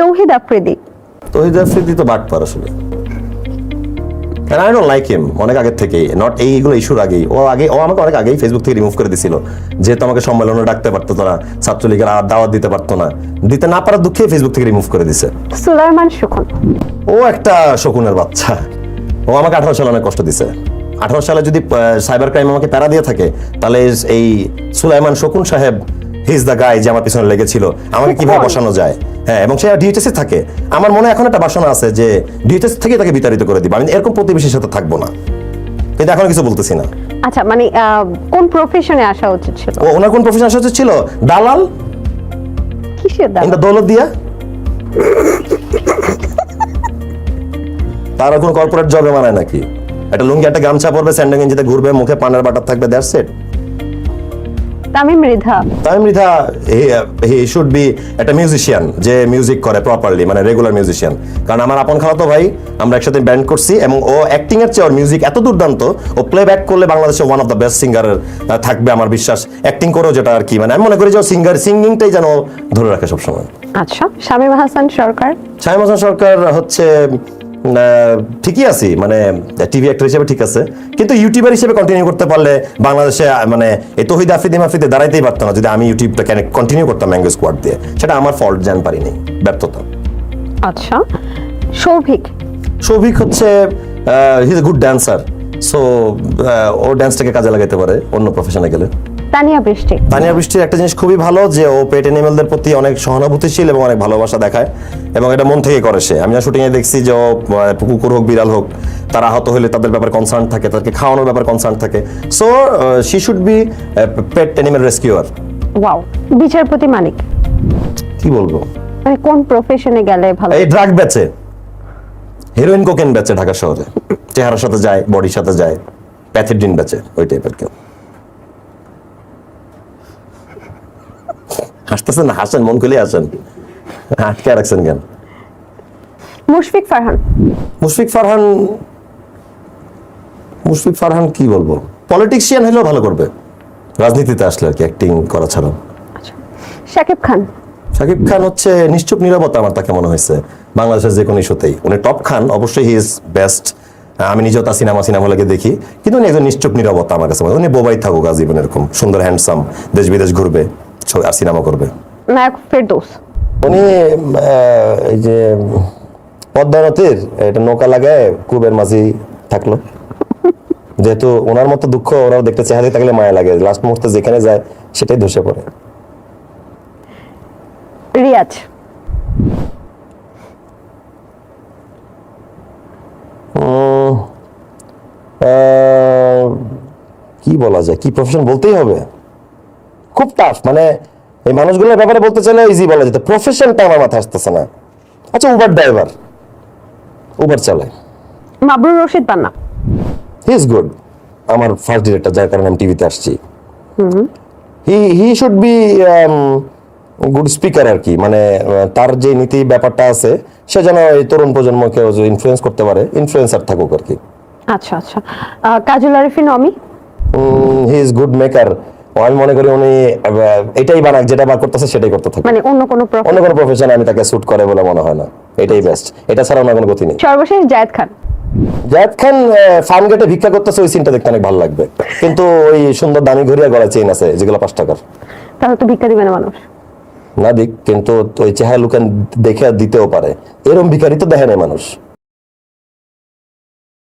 তৌহিদ আফ্রিদি। তহিদ আফ্রিদি তো বাটপার আসলে। আই ডোন্ট লাইক হিম অনেক আগের থেকেই নট এইগুলো ইস্যুর আগেই। ও আগে ও আমাকে অনেক আগেই ফেসবুক থেকে রিমুভ করে দিছিল। যেহেতু আমাকে সম্মেলনে ডাকতে পারতো না ছাত্রলীগের আর দাওয়াত দিতে পারতো না। দিতে না পারার দুঃখে ফেসবুক থেকে রিমুভ করে দিছে। সুলাইমান সুখন ও একটা শকুনের বাচ্চা। ও আমাকে আঠারো সালে অনেক কষ্ট দিছে। আঠারো সালে যদি সাইবার ক্রাইম আমাকে প্যারা দিয়ে থাকে তাহলে এই সুলাইমান শকুন সাহেব হিজ দ্য গাই যে আমার পিছনে লেগেছিল। আমাকে কীভাবে বসানো যায়? হ্যাঁ এবং সে ডিএইচএসে থাকে। আমার মনে এখন একটা বাসনা আছে যে ডিএইচএস থেকে তাকে বিতাড়িত করে দিব। আমি এরকম প্রতিবেশীর সাথে থাকব না। কিন্তু এখন কিছু বলতেছি না। আচ্ছা মানে কোন প্রফেশনে আসা উচিত ছিল? ও ওনার কোন প্রফেশন আসা উচিত ছিল? দালাল? কিসের দাম ইন দৌলত দিয়া? তারা কোনো কর্পোরেট জবে মানায় নাকি? একটা লুঙ্গি একটা গামছা পরবে স্যান্ডো গেঞ্জিতে ঘুরবে মুখে পানের বাটার থাকবে that's it Tamim Mridha. He should be একটা মিউজিশিয়ান যে মিউজিক করে প্রপারলি মানে রেগুলার মিউজিশিয়ান কারণ আমার আপন খালাতো ভাই আমরা একসাথে ব্যান্ড করছি এবং ও অ্যাক্টিং এর চেয়ে ওর মিউজিক এত দুর্দান্ত ও প্লে ব্যাক করলে বাংলাদেশে one of the best singer থাকবে আমার বিশ্বাস। অ্যাক্টিং করেও যেটা আর কি মানে আমি মনে করি যে সিঙ্গার সিঙ্গিংটাই যেন ধরে রাখে সবসময়। আচ্ছা শামীম হাসান সরকার। হাসান সরকার হচ্ছে ঠিকই আছি মানে টিভি অ্যাক্টর হিসেবে ঠিক আছে। কিন্তু ইউটিউবার হিসেবে কন্টিনিউ করতে পারলে বাংলাদেশে মানে এই তহিদ আফ্রিদি মাফিদে দাঁড়াইতেই পারতো না যদি আমি ইউটিউবটা কেন কন্টিনিউ করতাম ম্যাঙ্গো স্কোয়াড দিয়ে। সেটা আমার ফল্ট জান পারিনি ব্যর্থতা। আচ্ছা সৌভিক সৌভিক হচ্ছে he is good dancer so ও ড্যান্সটাকে কাজে লাগাতে পারে অন্য প্রফেশনে গেলে। তানিয়া বৃষ্টি। তানিয়া বৃষ্টির একটা জিনিস খুবই ভালো যে ও পেট এনিমেলদের প্রতি অনেক সহানুভূতিশীল এবং অনেক ভালোবাসা দেখায় এবং এটা মন থেকে করে সে। আমি শুটিং এ দেখছি যে ও কুকুর হোক বিড়াল হোক তারা আহত হলে তাদের ব্যাপারে কনসার্ন থাকে তাদেরকে খাওয়ানোর ব্যাপারে কনসার্ন থাকে। So she should be pet animal rescuer wow বিচারপতি মানিক। কি বলব? মানে কোন প্রফেশনে গেলে ভালো? এই ড্রাগ বেচে। হিরোইন কোকেন বেচে ঢাকা শহরে। চেহারার সাথে যায় বডির সাথে যায় প্যাথিডিন বেচে ওই টাইপের কেউ। হাসতেছেন হাসেন মন খুলে আসেন আটকে রাখছেন কেন? মুশফিক ফারহান। মুশফিক ফারহান মুশফিক ফারহান কি বলব? পলিটিক্সিয়ান হলেও ভালো করবে। রাজনীতিতে আসলে আর কি অ্যাক্টিং করা ছাড়াও। আচ্ছা শাকিব খান। শাকিব খান হচ্ছে নিশ্চুপ নিরাপত্তা আমার তাকে মনে হয়েছে। বাংলাদেশের যে কোনো ইস্যুতেই। উনি টপ খান অবশ্যই হি ইজ বেস্ট আমি নিজেও তার সিনেমা সিনেমা লাগে দেখি। কিন্তু উনি একজন নিশ্চুপ নিরাপত্তা আমার কাছে মনে হয়। উনি বোবাই থাকুক আজীবন এরকম। সুন্দর হ্যান্ডসাম দেশ বিদেশ ঘুরবে। সিনেমা করবে? নায়ক ফেরদৌস। উনি এই যে পদ্মা নদীর এটা নৌকা লাগায় কুবের মাঝি থাকল। যেহেতু ওনার মতো দুঃখ ওরাও দেখতে চেহারা থাকলে মায়া লাগে। লাস্ট মুহূর্তে যেখানে যায় সেটাই ধসে পড়ে। রিয়াজ। কি বলা যায়? কি প্রফেশন বলতেই হবে? খুব টাফ মানে এই মানুষগুলোর ব্যাপারে বলতে চাইলে ইজি বলা যেত। প্রফেশনটা আমার মাথায় আসতেছে না। আচ্ছা উবার ড্রাইভার উবার চালায়। Mabrur Rashid Panna. He is good আমার ফার্স্ট ডিরেক্টর যার কারণে আমি টিভিতে আসছি। He he should be good speaker আর কি। মানে তার যে নীতি ব্যাপারটা আছে সে যেন এই তরুণ প্রজন্মকে ইনফ্লুয়েন্স করতে পারে ইনফ্লুয়েন্সার থাকুক আর কি। আচ্ছা আচ্ছা। Kajal Arefin Omi? He is good maker আমি মনে করি উনি এটাই বানাক যেটা বার করতেছে সেটাই করতে থাকে মানে অন্য কোনো অন্য কোনো প্রফেশনে আমি তাকে স্যুট করে বলে মনে হয় না। এটাই বেস্ট এটা ছাড়া অন্য কোনো গতি নেই। সর্বশেষ জায়েদ খান। জায়দ খান ফার্ম গেটে ভিক্ষা করতেছে ওই সিনটা দেখতে অনেক ভালো লাগবে। কিন্তু ওই সুন্দর দামি ঘড়িয়া গলায় চেইন আছে যেগুলো পাঁচ টাকার। তাহলে তো ভিক্ষা দিবে না মানুষ। না দিক কিন্তু ওই চেহারা লুকান দেখে দিতেও পারে। এরম ভিখারি তো দেখে নাই মানুষ।